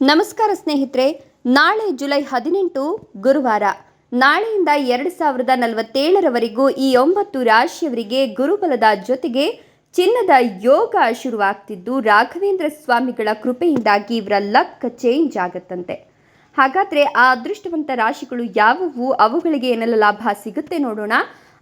ನಮಸ್ಕಾರ ಸ್ನೇಹಿತರೆ, ನಾಳೆ ಜುಲೈ ಹದಿನೆಂಟು, ಗುರುವಾರ. ನಾಳೆಯಿಂದ ಎರಡು ಸಾವಿರದ ನಲವತ್ತೇಳರವರೆಗೂ ಈ ಒಂಬತ್ತು ರಾಶಿಯವರಿಗೆ ಗುರುಬಲದ ಜೊತೆಗೆ ಚಿನ್ನದ ಯೋಗ ಶುರುವಾಗ್ತಿದ್ದು, ರಾಘವೇಂದ್ರ ಸ್ವಾಮಿಗಳ ಕೃಪೆಯಿಂದಾಗಿ ಇವರ ಲಕ್ ಚೇಂಜ್ ಆಗತ್ತಂತೆ. ಹಾಗಾದ್ರೆ ಆ ಅದೃಷ್ಟವಂತ ರಾಶಿಗಳು ಯಾವುವು? ಅವುಗಳಿಗೆ ಏನೆಲ್ಲ ಲಾಭ ಸಿಗುತ್ತೆ ನೋಡೋಣ.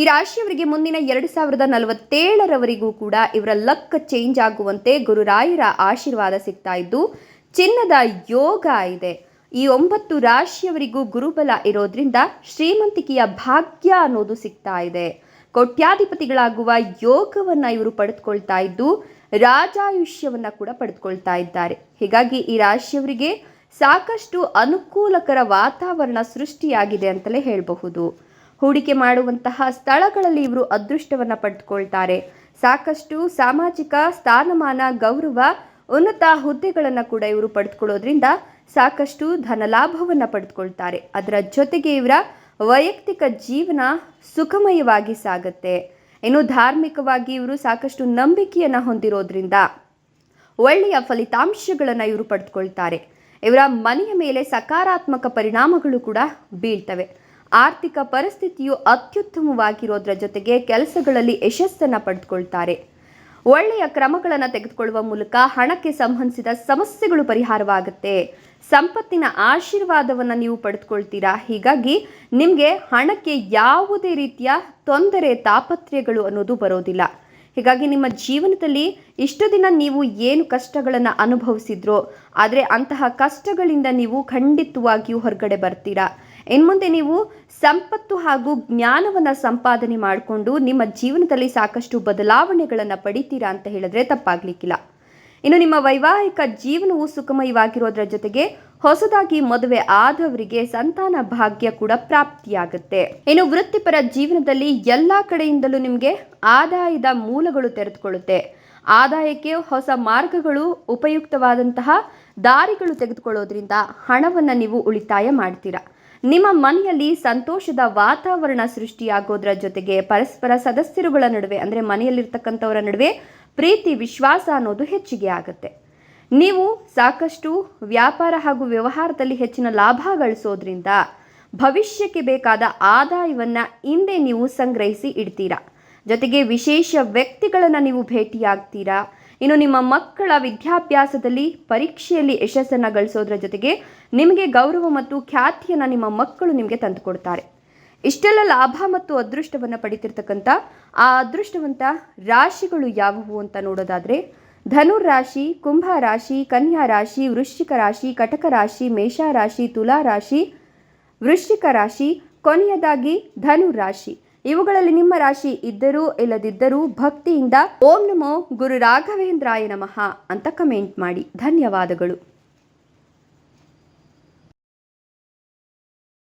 ಈ ರಾಶಿಯವರಿಗೆ ಮುಂದಿನ ಎರಡು ಸಾವಿರದ ನಲವತ್ತೇಳರವರೆಗೂ ಕೂಡ ಇವರ ಲಕ್ ಚೇಂಜ್ ಆಗುವಂತೆ ಗುರುರಾಯರ ಆಶೀರ್ವಾದ ಸಿಗ್ತಾ ಇದ್ದು, ಚಿನ್ನದ ಯೋಗ ಇದೆ. ಈ ಒಂಬತ್ತು ರಾಶಿಯವರಿಗೂ ಗುರುಬಲ ಇರೋದ್ರಿಂದ ಶ್ರೀಮಂತಿಕೆಯ ಭಾಗ್ಯ ಅನ್ನೋದು ಸಿಗ್ತಾ ಇದೆ. ಕೋಟ್ಯಾಧಿಪತಿಗಳಾಗುವ ಯೋಗವನ್ನ ಇವರು ಪಡೆದುಕೊಳ್ತಾ ಇದ್ದು, ರಾಜಾಯುಷ್ಯವನ್ನ ಕೂಡ ಪಡೆದುಕೊಳ್ತಾ ಇದ್ದಾರೆ. ಹೀಗಾಗಿ ಈ ರಾಶಿಯವರಿಗೆ ಸಾಕಷ್ಟು ಅನುಕೂಲಕರ ವಾತಾವರಣ ಸೃಷ್ಟಿಯಾಗಿದೆ ಅಂತಲೇ ಹೇಳಬಹುದು. ಹೂಡಿಕೆ ಮಾಡುವಂತಹ ಸ್ಥಳಗಳಲ್ಲಿ ಇವರು ಅದೃಷ್ಟವನ್ನು ಪಡೆದುಕೊಳ್ತಾರೆ ಸಾಕಷ್ಟು ಸಾಮಾಜಿಕ ಸ್ಥಾನಮಾನ, ಗೌರವ, ಉನ್ನತ ಹುದ್ದೆಗಳನ್ನು ಕೂಡ ಇವರು ಪಡೆದುಕೊಳ್ಳೋದ್ರಿಂದ ಸಾಕಷ್ಟು ಧನಲಾಭವನ್ನು ಪಡೆದುಕೊಳ್ತಾರೆ ಅದರ ಜೊತೆಗೆ ಇವರ ವೈಯಕ್ತಿಕ ಜೀವನ ಸುಖಮಯವಾಗಿ ಸಾಗುತ್ತೆ. ಇನ್ನು ಧಾರ್ಮಿಕವಾಗಿ ಇವರು ಸಾಕಷ್ಟು ನಂಬಿಕೆಯನ್ನು ಹೊಂದಿರೋದ್ರಿಂದ ಒಳ್ಳೆಯ ಫಲಿತಾಂಶಗಳನ್ನು ಇವರು ಪಡೆದುಕೊಳ್ತಾರೆ ಇವರ ಮನೆಯ ಮೇಲೆ ಸಕಾರಾತ್ಮಕ ಪರಿಣಾಮಗಳು ಕೂಡ ಬೀಳ್ತವೆ. ಆರ್ಥಿಕ ಪರಿಸ್ಥಿತಿಯು ಅತ್ಯುತ್ತಮವಾಗಿರೋದ್ರ ಜೊತೆಗೆ ಕೆಲಸಗಳಲ್ಲಿ ಯಶಸ್ಸನ್ನು ಪಡೆದುಕೊಳ್ತಾರೆ ಒಳ್ಳೆಯ ಕ್ರಮಗಳನ್ನು ತೆಗೆದುಕೊಳ್ಳುವ ಮೂಲಕ ಹಣಕ್ಕೆ ಸಂಬಂಧಿಸಿದ ಸಮಸ್ಯೆಗಳು ಪರಿಹಾರವಾಗುತ್ತೆ. ಸಂಪತ್ತಿನ ಆಶೀರ್ವಾದವನ್ನು ನೀವು ಪಡೆದುಕೊಳ್ತೀರಾ ಹೀಗಾಗಿ ನಿಮಗೆ ಹಣಕ್ಕೆ ಯಾವುದೇ ರೀತಿಯ ತೊಂದರೆ ತಾಪತ್ರೆಗಳು ಅನ್ನೋದು ಬರೋದಿಲ್ಲ. ಹೀಗಾಗಿ ನಿಮ್ಮ ಜೀವನದಲ್ಲಿ ಇಷ್ಟು ದಿನ ನೀವು ಏನು ಕಷ್ಟಗಳನ್ನು ಅನುಭವಿಸಿದ್ರೋ, ಆದರೆ ಅಂತಹ ಕಷ್ಟಗಳಿಂದ ನೀವು ಖಂಡಿತವಾಗಿಯೂ ಹೊರಗಡೆ ಬರ್ತೀರಾ? ಇನ್ಮುಂದೆ ನೀವು ಸಂಪತ್ತು ಹಾಗೂ ಜ್ಞಾನವನ್ನು ಸಂಪಾದನೆ ಮಾಡಿಕೊಂಡು ನಿಮ್ಮ ಜೀವನದಲ್ಲಿ ಸಾಕಷ್ಟು ಬದಲಾವಣೆಗಳನ್ನು ಪಡಿತೀರಾ ಅಂತ ಹೇಳಿದ್ರೆ ತಪ್ಪಾಗ್ಲಿಕ್ಕಿಲ್ಲ. ಇನ್ನು ನಿಮ್ಮ ವೈವಾಹಿಕ ಜೀವನವು ಸುಖಮಯವಾಗಿರೋದ್ರ ಜೊತೆಗೆ ಹೊಸದಾಗಿ ಮದುವೆ ಆದವರಿಗೆ ಸಂತಾನ ಭಾಗ್ಯ ಕೂಡ ಪ್ರಾಪ್ತಿಯಾಗುತ್ತೆ. ಇನ್ನು ವೃತ್ತಿಪರ ಜೀವನದಲ್ಲಿ ಎಲ್ಲ ಕಡೆಯಿಂದಲೂ ನಿಮಗೆ ಆದಾಯದ ಮೂಲಗಳು ತೆರೆದುಕೊಳ್ಳುತ್ತೆ. ಆದಾಯಕ್ಕೆ ಹೊಸ ಮಾರ್ಗಗಳು ಉಪಯುಕ್ತವಾದಂತಹ ದಾರಿಗಳು ತೆಗೆದುಕೊಳ್ಳೋದ್ರಿಂದ ಹಣವನ್ನು ನೀವು ಉಳಿತಾಯ ಮಾಡ್ತೀರಾ. ನಿಮ್ಮ ಮನೆಯಲ್ಲಿ ಸಂತೋಷದ ವಾತಾವರಣ ಸೃಷ್ಟಿಯಾಗೋದ್ರ ಜೊತೆಗೆ ಪರಸ್ಪರ ಸದಸ್ಯರುಗಳ ನಡುವೆ, ಅಂದರೆ ಮನೆಯಲ್ಲಿರ್ತಕ್ಕಂಥವರ ನಡುವೆ ಪ್ರೀತಿ, ವಿಶ್ವಾಸ ಅನ್ನೋದು ಹೆಚ್ಚಿಗೆ ಆಗುತ್ತೆ. ನೀವು ಸಾಕಷ್ಟು ವ್ಯಾಪಾರ ಹಾಗೂ ವ್ಯವಹಾರದಲ್ಲಿ ಹೆಚ್ಚಿನ ಲಾಭ ಗಳಿಸೋದ್ರಿಂದ ಭವಿಷ್ಯಕ್ಕೆ ಬೇಕಾದ ಆದಾಯವನ್ನು ಹಿಂದೆ ನೀವು ಸಂಗ್ರಹಿಸಿ ಇಡ್ತೀರಾ? ಜೊತೆಗೆ ವಿಶೇಷ ವ್ಯಕ್ತಿಗಳನ್ನು ನೀವು ಭೇಟಿಯಾಗ್ತೀರಾ? ಇನ್ನು ನಿಮ್ಮ ಮಕ್ಕಳ ವಿದ್ಯಾಭ್ಯಾಸದಲ್ಲಿ ಪರೀಕ್ಷೆಯಲ್ಲಿ ಯಶಸ್ಸನ್ನು ಗಳಿಸೋದ್ರ ಜೊತೆಗೆ ನಿಮಗೆ ಗೌರವ ಮತ್ತು ಖ್ಯಾತಿಯನ್ನು ನಿಮ್ಮ ಮಕ್ಕಳು ನಿಮಗೆ ತಂದುಕೊಡ್ತಾರೆ ಇಷ್ಟೆಲ್ಲ ಲಾಭ ಮತ್ತು ಅದೃಷ್ಟವನ್ನು ಪಡಿತಿರ್ತಕ್ಕಂಥ ಆ ಅದೃಷ್ಟವಂತ ರಾಶಿಗಳು ಯಾವುವು ಅಂತ ನೋಡೋದಾದರೆ ಧನುರಾಶಿ ರಾಶಿ, ಕುಂಭ ರಾಶಿ, ಕನ್ಯಾ ರಾಶಿ, ವೃಶ್ಚಿಕ ರಾಶಿ, ಕಟಕ ರಾಶಿ, ಮೇಷ ರಾಶಿ, ತುಲಾ ರಾಶಿ, ವೃಶ್ಚಿಕ ರಾಶಿ, ಕೊನೆಯದಾಗಿ ಧನು ರಾಶಿ. ಇವುಗಳಲ್ಲಿ ನಿಮ್ಮ ರಾಶಿ ಇದ್ದರೂ ಇಲ್ಲದಿದ್ದರೂ ಭಕ್ತಿಯಿಂದ ಓಂ ನಮೋ ಗುರು ರಾಘವೇಂದ್ರಾಯ ನಮಃ ಅಂತ ಕಮೆಂಟ್ ಮಾಡಿ. ಧನ್ಯವಾದಗಳು.